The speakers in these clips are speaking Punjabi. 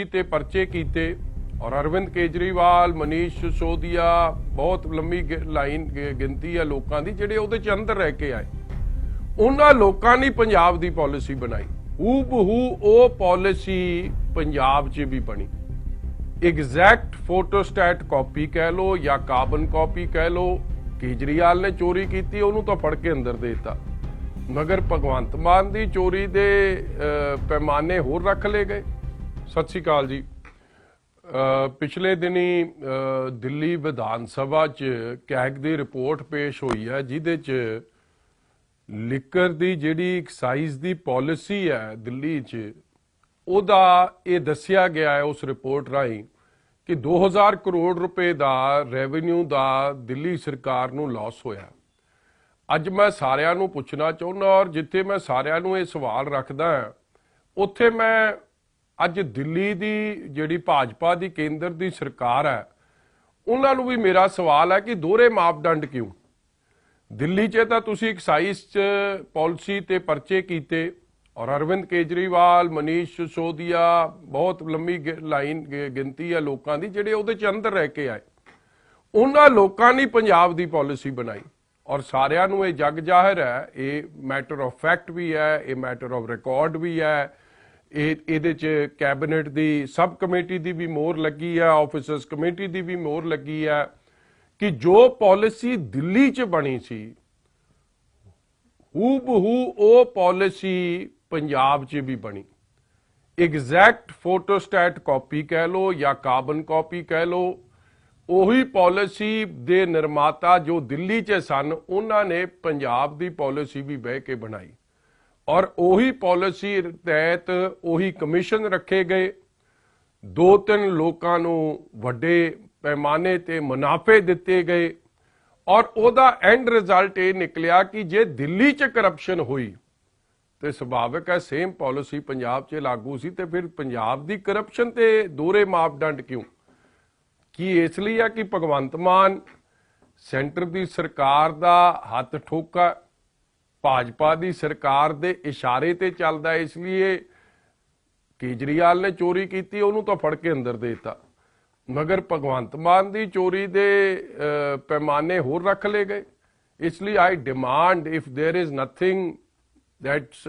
ਤੇ ਪਰਚੇ ਕੀਤੇ ਔਰ ਅਰਵਿੰਦ ਕੇਜਰੀਵਾਲ, ਮਨੀਸ਼ ਸਿਸੋਦੀਆ, ਬਹੁਤ ਲੰਮੀ ਲਾਈਨ ਗਿਣਤੀ ਹੈ ਲੋਕਾਂ ਦੀ, ਜਿਹੜੇ ਉਹਦੇ ਚ ਅੰਦਰ ਰਹਿ ਕੇ ਆਏ। ਉਹਨਾਂ ਲੋਕਾਂ ਨੇ ਪੰਜਾਬ ਦੀ ਪਾਲਿਸੀ ਬਣਾਈ। ਹੂ ਬਹੂ ਉਹ ਪਾਲਿਸੀ ਪੰਜਾਬ 'ਚ ਵੀ ਬਣੀ। ਐਗਜ਼ੈਕਟ ਫੋਟੋਸਟੈਟ ਕਾਪੀ ਕਹਿ ਲੋ ਜਾਂ ਕਾਰਬਨ ਕਾਪੀ ਕਹਿ ਲੋ ਕੇਜਰੀਵਾਲ ਨੇ ਚੋਰੀ ਕੀਤੀ, ਉਹਨੂੰ ਤਾਂ ਫੜ ਕੇ ਅੰਦਰ ਦੇ ਦਿੱਤਾ। ਮਗਰ ਭਗਵੰਤ ਮਾਨ ਦੀ ਚੋਰੀ ਦੇ ਪੈਮਾਨੇ ਹੋਰ ਰੱਖ ਲਏ ਗਏ। ਸਤਿ ਸ਼੍ਰੀ ਅਕਾਲ ਜੀ। ਪਿਛਲੇ ਦਿਨੀ ਦਿੱਲੀ ਵਿਧਾਨ ਸਭਾ 'ਚ ਕੈਗ ਦੀ ਰਿਪੋਰਟ ਪੇਸ਼ ਹੋਈ ਹੈ, ਜਿਹਦੇ 'ਚ ਲਿਕਰ ਦੀ ਜਿਹੜੀ ਐਕਸਾਈਜ਼ ਦੀ ਪਾਲਿਸੀ ਹੈ ਦਿੱਲੀ 'ਚ, ਉਹਦਾ ਇਹ ਦੱਸਿਆ ਗਿਆ ਹੈ ਉਸ ਰਿਪੋਰਟ ਰਾਹੀਂ ਕਿ 2000 ਕਰੋੜ ਰੁਪਏ ਦਾ ਰੈਵਨਿਊ ਦਾ ਦਿੱਲੀ ਸਰਕਾਰ ਨੂੰ ਲਾਸ ਹੋਇਆ। ਅੱਜ ਮੈਂ ਸਾਰਿਆਂ ਨੂੰ ਪੁੱਛਣਾ ਚਾਹੁੰਦਾ ਔਰ ਜਿੱਥੇ ਮੈਂ ਸਾਰਿਆਂ ਨੂੰ ਇਹ ਸਵਾਲ ਰੱਖਦਾ ਹਾਂ ਉੱਥੇ ਮੈਂ ਅੱਜ ਦਿੱਲੀ ਦੀ ਜਿਹੜੀ ਭਾਜਪਾ ਦੀ ਕੇਂਦਰ ਦੀ ਸਰਕਾਰ ਹੈ, ਉਹਨਾਂ ਨੂੰ ਵੀ ਮੇਰਾ ਸਵਾਲ ਹੈ ਕਿ ਦੋਹਰੇ ਮਾਪਦੰਡ ਕਿਉਂ? ਦਿੱਲੀ 'ਚ ਤਾਂ ਤੁਸੀਂ ਐਕਸਾਈਜ਼ 'ਚ ਪਾਲਿਸੀ ਤੇ ਪਰਚੇ ਕੀਤੇ ਔਰ ਅਰਵਿੰਦ ਕੇਜਰੀਵਾਲ, ਮਨੀਸ਼ ਸਿਸੋਦੀਆ, ਬਹੁਤ ਲੰਮੀ ਗਿ- ਲਾਈਨ ਗਿ- ਗਿਣਤੀ ਹੈ ਲੋਕਾਂ ਦੀ, ਜਿਹੜੇ ਉਹਦੇ ਚ ਅੰਦਰ ਰਹਿ ਕੇ ਆਏ। ਉਹਨਾਂ ਲੋਕਾਂ ਨੇ ਪੰਜਾਬ ਦੀ ਪਾਲਿਸੀ ਬਣਾਈ ਔਰ ਸਾਰਿਆਂ ਨੂੰ ਇਹ ਜਗ ਜ਼ਾਹਿਰ ਹੈ, ਇਹ ਮੈਟਰ ਆਫ ਫੈਕਟ ਵੀ ਹੈ, ਇਹ ਮੈਟਰ ਆਫ ਰਿਕਾਰਡ ਵੀ ਹੈ। ਇਹ ਇਹਦੇ ਚ ਕੈਬਨਿਟ ਦੀ ਸਬ ਕਮੇਟੀ ਦੀ ਵੀ ਮੋਹਰ ਲੱਗੀ ਹੈ ਆਫਿਸਰਸ ਕਮੇਟੀ ਦੀ ਵੀ ਮੋਹਰ ਲੱਗੀ ਹੈ ਕਿ ਜੋ ਪਾਲਿਸੀ ਦਿੱਲੀ ਚ ਬਣੀ ਸੀ ਹੂ ਬਹੂ ਉਹ ਪਾਲਿਸੀ ਪੰਜਾਬ 'ਚ ਵੀ ਬਣੀ। ਐਗਜ਼ੈਕਟ ਫੋਟੋਸਟੈਟ ਕਾਪੀ ਕਹਿ ਲੋ ਜਾਂ ਕਾਰਬਨ ਕਾਪੀ ਕਹਿ ਲੋ ਉਹੀ ਪਾਲਿਸੀ ਦੇ ਨਿਰਮਾਤਾ ਜੋ ਦਿੱਲੀ 'ਚ ਸਨ, ਉਹਨਾਂ ਨੇ ਪੰਜਾਬ ਦੀ ਪਾਲਿਸੀ ਵੀ ਬਹਿ ਕੇ ਬਣਾਈ। ਔਰ ਉਹੀ ਪਾਲਿਸੀ ਤਹਿਤ ਉਹੀ ਕਮਿਸ਼ਨ ਰੱਖੇ ਗਏ। ਦੋ ਤਿੰਨ ਲੋਕਾਂ ਨੂੰ ਵੱਡੇ ਪੈਮਾਨੇ ਤੇ ਮੁਨਾਫੇ ਦਿੱਤੇ ਗਏ। ਔਰ ਉਹਦਾ ਐਂਡ ਰਿਜ਼ਲਟ ਇਹ ਨਿਕਲਿਆ ਕਿ ਜੇ ਦਿੱਲੀ 'ਚ ਕਰਪਸ਼ਨ ਹੋਈ, ਤੇ ਸੁਭਾਵਿਕ ਹੈ ਸੇਮ ਪਾਲਿਸੀ ਪੰਜਾਬ 'ਚ ਲਾਗੂ ਸੀ, ਤੇ ਫਿਰ ਪੰਜਾਬ ਦੀ ਕਰਪਸ਼ਨ ਤੇ ਦੋਰੇ ਮਾਪਦੰਡ ਕਿਉਂ? ਕੀ ਇਸ ਲਈ ਆ ਕਿ ਭਗਵੰਤ ਮਾਨ ਸੈਂਟਰ ਦੀ ਸਰਕਾਰ ਦਾ ਹੱਥ ਠੋਕਾ ਭਾਜਪਾ ਦੀ ਸਰਕਾਰ ਦੇ ਇਸ਼ਾਰੇ ਤੇ ਚੱਲਦਾ ਹੈ, ਇਸ ਲਈ ਕੇਜਰੀਵਾਲ ਨੇ ਚੋਰੀ ਕੀਤੀ ਉਹਨੂੰ ਤਾਂ ਫੜ ਕੇ ਅੰਦਰ ਦੇ ਦਿੱਤਾ ਮਗਰ ਭਗਵੰਤ ਮਾਨ ਦੀ ਚੋਰੀ ਦੇ ਅਹ, ਪੈਮਾਨੇ ਹੋਰ ਰੱਖ ਲਏ ਗਏ ਇਸ ਲਈ I demand if there is nothing that's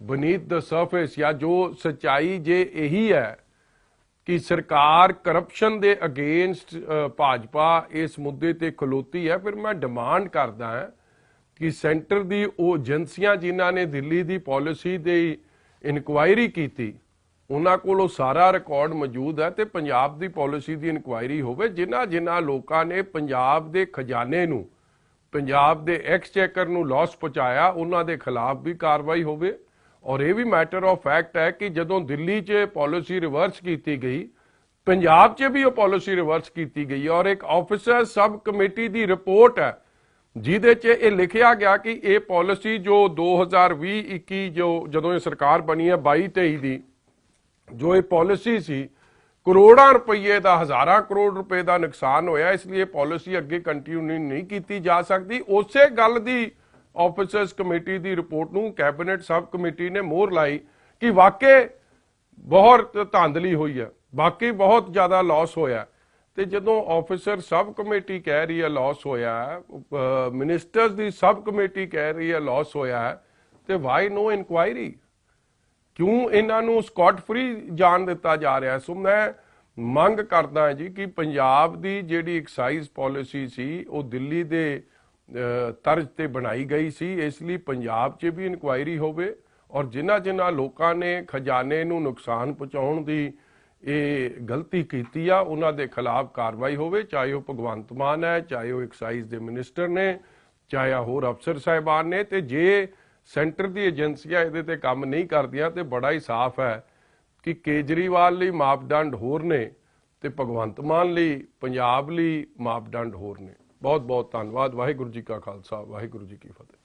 beneath the surface ਜਾਂ ਜੋ ਸਚਾਈ ਜੇ ਇਹੀ ਹੈ ਕਿ ਸਰਕਾਰ ਕਰਪਸ਼ਨ ਦੇ ਅਗੇਂਸਟ ਭਾਜਪਾ ਇਸ ਮੁੱਦੇ ਤੇ ਖਲੋਤੀ ਹੈ ਫਿਰ ਮੈਂ ਡਿਮਾਂਡ ਕਰਦਾ ਹਾਂ ਕਿ ਸੈਂਟਰ ਦੀ ਉਹ ਏਜੰਸੀਆਂ ਜਿਨ੍ਹਾਂ ਨੇ ਦਿੱਲੀ ਦੀ ਪਾਲਿਸੀ ਦੀ ਇਨਕੁਆਇਰੀ ਕੀਤੀ, ਉਹਨਾਂ ਕੋਲ ਉਹ ਸਾਰਾ ਰਿਕਾਰਡ ਮੌਜੂਦ ਹੈ ਤੇ ਪੰਜਾਬ ਦੀ ਪਾਲਿਸੀ ਦੀ ਇਨਕੁਆਇਰੀ ਹੋਵੇ, ਜਿਨ੍ਹਾਂ ਜਿਨ੍ਹਾਂ ਲੋਕਾਂ ਨੇ ਪੰਜਾਬ ਦੇ ਖਜ਼ਾਨੇ ਨੂੰ, ਪੰਜਾਬ ਦੇ ਐਕਸਚੇਕਰ ਨੂੰ ਲਾਸ ਪਹੁੰਚਾਇਆ, ਉਹਨਾਂ ਦੇ ਖਿਲਾਫ ਵੀ ਕਾਰਵਾਈ ਹੋਵੇ। ਔਰ ਇਹ ਵੀ ਮੈਟਰ ਆਫ ਫੈਕਟ ਹੈ ਕਿ ਜਦੋਂ ਦਿੱਲੀ 'ਚ ਪਾਲਿਸੀ ਰਿਵਰਸ ਕੀਤੀ ਗਈ, ਪੰਜਾਬ 'ਚ ਵੀ ਉਹ ਪਾਲਿਸੀ ਰਿਵਰਸ ਕੀਤੀ ਗਈ ਔਰ ਇੱਕ ਆਫੀਸਰ ਸਬ ਕਮੇਟੀ ਦੀ ਰਿਪੋਰਟ ਹੈ ਜਿਹਦੇ 'ਚ ਇਹ ਲਿਖਿਆ ਗਿਆ ਕਿ ਇਹ ਪਾਲਿਸੀ ਜੋ 2020-21 ਜੋ ਜਦੋਂ ਇਹ ਸਰਕਾਰ ਬਣੀ ਹੈ 22-23 ਦੀ, ਜੋ ਇਹ ਪਾਲਿਸੀ ਸੀ, ਕਰੋੜਾਂ ਰੁਪਏ ਦਾ, ਹਜ਼ਾਰਾਂ ਕਰੋੜ ਰੁਪਏ ਦਾ ਨੁਕਸਾਨ ਹੋਇਆ। ਇਸ ਲਈ ਇਹ ਪਾਲਿਸੀ ਅੱਗੇ ਕੰਟੀਨਿਊ ਨਹੀਂ ਕੀਤੀ ਜਾ ਸਕਦੀ। ਉਸੇ ਗੱਲ ਦੀ ਆਫੀਸਰਸ ਕਮੇਟੀ ਦੀ ਰਿਪੋਰਟ ਨੂੰ ਕੈਬਨਿਟ ਸਬ ਕਮੇਟੀ ਨੇ ਮੋਹਰ ਲਾਈ ਕਿ ਵਾਕਈ ਬਹੁਤ ਧਾਂਦਲੀ ਹੋਈ ਹੈ। ਬਾਕੀ ਬਹੁਤ ਜ਼ਿਆਦਾ ਲਾਸ ਹੋਇਆ। ਤੇ ਜਦੋਂ ਆਫੀਸਰ ਸਬ ਕਮੇਟੀ ਕਹਿ ਰਹੀ ਹੈ ਲਾਸ ਹੋਇਆ ਮਿਨਿਸਟਰਸ ਦੀ ਸਬ ਕਮੇਟੀ ਕਹਿ ਰਹੀ ਹੈ ਲਾਸ ਹੋਇਆ ਹੈ, ਤੇ ਵਾਈ ਨੋ ਇਨਕੁਆਇਰੀ ਕਿਉਂ ਇਹਨਾਂ ਨੂੰ ਸਕਾਟ ਫ੍ਰੀ ਜਾਣ ਦਿੱਤਾ ਜਾ ਰਿਹਾ ਸੋ ਮੈਂ ਮੰਗ ਕਰਦਾ ਜੀ ਕਿ ਪੰਜਾਬ ਦੀ ਜਿਹੜੀ ਐਕਸਾਈਜ਼ ਪਾਲਿਸੀ ਸੀ ਉਹ ਦਿੱਲੀ ਦੇ ਤਰਜ਼ ਤੇ ਬਣਾਈ ਗਈ ਸੀ ਇਸ ਲਈ ਪੰਜਾਬ 'ਚ ਵੀ ਇਨਕੁਆਇਰੀ ਹੋਵੇ ਔਰ ਜਿਨ੍ਹਾਂ ਜਿਨ੍ਹਾਂ ਲੋਕਾਂ ਨੇ ਖਜ਼ਾਨੇ ਨੂੰ ਨੁਕਸਾਨ ਪਹੁੰਚਾਉਣ ਦੀ ਇਹ ਗਲਤੀ ਕੀਤੀ ਆ, ਉਹਨਾਂ ਦੇ ਖਿਲਾਫ ਕਾਰਵਾਈ ਹੋਵੇ, ਚਾਹੇ ਉਹ ਭਗਵੰਤ ਮਾਨ ਹੈ, ਚਾਹੇ ਉਹ ਐਕਸਾਈਜ਼ ਦੇ ਮਿਨਿਸਟਰ ਨੇ, ਚਾਹੇ ਹੋਰ ਅਫਸਰ ਸਾਹਿਬਾਨ ਨੇ, ਤੇ ਜੇ ਸੈਂਟਰ ਦੀ ਏਜੰਸੀਆਂ ਇਹਦੇ ਤੇ ਕੰਮ ਨਹੀਂ ਕਰਦੀਆਂ, ਤੇ ਬੜਾ ਹੀ ਸਾਫ਼ ਹੈ ਕਿ ਕੇਜਰੀਵਾਲ ਲਈ ਮਾਪਦੰਡ ਹੋਰ ਨੇ ਤੇ ਭਗਵੰਤ ਮਾਨ ਲਈ, ਪੰਜਾਬ ਲਈ ਮਾਪਦੰਡ ਹੋਰ ਨੇ। ਬਹੁਤ ਬਹੁਤ ਧੰਨਵਾਦ। ਵਾਹਿਗੁਰੂ ਜੀ ਕਾ ਖਾਲਸਾ, ਵਾਹਿਗੁਰੂ ਜੀ ਕੀ ਫਤਿਹ।